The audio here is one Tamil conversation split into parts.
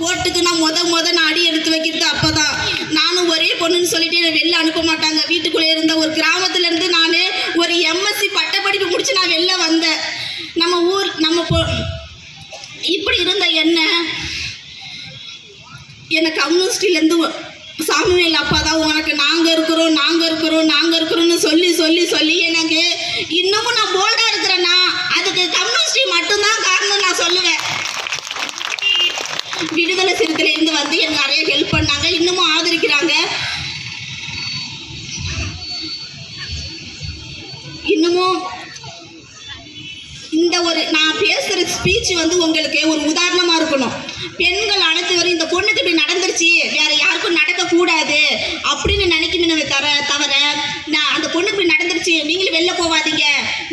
போட்டுக்கு நான் முத முத நான் அடி எடுத்து வைக்கிறது அப்பதான். நானும் ஒரே பொண்ணுன்னு சொல்லிட்டு என்னை வெளில அனுப்ப மாட்டாங்க. வீட்டுக்குள்ளே இருந்த ஒரு கிராமத்துல இருந்து நான் ஒரு எம்எஸ்சி பட்டப்படிப்பு முடிச்சு நான் வெளில வந்தேன். நம்ம ஊர் நம்ம பொ இப்படி இருந்த என்ன? என்னை கம்யூனிஸ்டிலேருந்து சாமிவேல் அப்பா தான் உனக்கு. நாங்கள் இருக்கிறோம் நாங்கள் இருக்கிறோம் நாங்கள் இருக்கிறோம்னு சொல்லி சொல்லி சொல்லி எனக்கு இன்னமும் நான் போல்டாக இருக்கிறேன்னா அதுக்கு கம்யூனிஸ்டி மட்டும்தான் காரணம் நான் சொல்லுவேன் விடுதலை சிறுத்தையிலேருந்து வந்து எனக்கு நிறைய ஹெல்ப் பண்ணாங்க. இன்னமும் ஆதரிக்கிறாங்க. இன்னமும் இந்த ஒரு நான் பேசுகிற ஸ்பீச் வந்து உங்களுக்கு ஒரு உதாரணமாக இருக்கணும். பெண்கள் அனைத்து வரும் இந்த பொண்ணுக்கு இப்படி நடந்துருச்சு வேற யாருக்கும் நடக்கக்கூடாது அப்படின்னு நினைக்கணும் தர தவிர நான் அந்த பொண்ணுக்கு இப்படி நடந்துருச்சு நீங்களும் வெளில போகாதீங்க.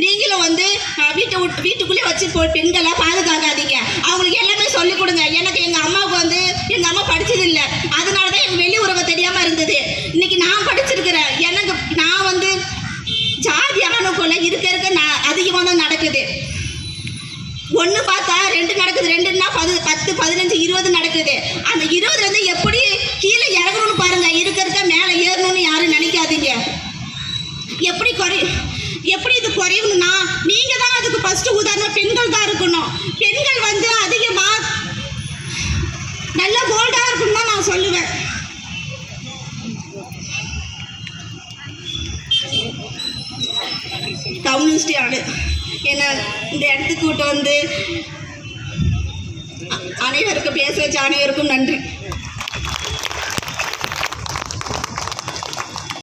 நீங்களும் வந்து வீட்டை விட்டு வீட்டுக்குள்ளே வச்சு பெண்களை பாதுகாக்காதீங்க. அவங்களுக்கு எல்லாமே சொல்லிக் கொடுங்க. எனக்கு எங்கள் அம்மா அதனாலதான் அதனால தான் எனக்கு வெளி உறவு தெரியாமல் இருந்தது. இன்னைக்கு நான் படிச்சிருக்கிறேன். எனக்கு நான் வந்து ஜாதி ஆணுக்குள்ள இருக்க இருக்க நான் அதிகமாக தான் நடக்குது. ஒன்று பார்த்தா ரெண்டு நடக்குது. ரெண்டுன்னா பது பத்து பதினஞ்சு இருபது நடக்குது. அந்த இருபது எப்படி கீழே இறங்கணும்னு பாருங்க இருக்க இருக்க மேலே ஏறணும்னு யாரும் நினைக்காதீங்க எப்படி குறை எப்படி இது குறையணும்னா நீங்கள் தான் அதுக்கு ஃபஸ்ட்டு உதாரணம் பெண்கள் தான் இருக்கணும் பெண்கள் வந்து அதிகமாக நல்ல போல்டாக இருக்கணும் தான் நான் சொல்லுவேன். கம்யூனிஸ்ட் ஆளு என்னை இந்த இடத்துக்கு கூட்டு வந்து அனைவருக்கும் பேசுகிற அனைவருக்கும் நன்றி.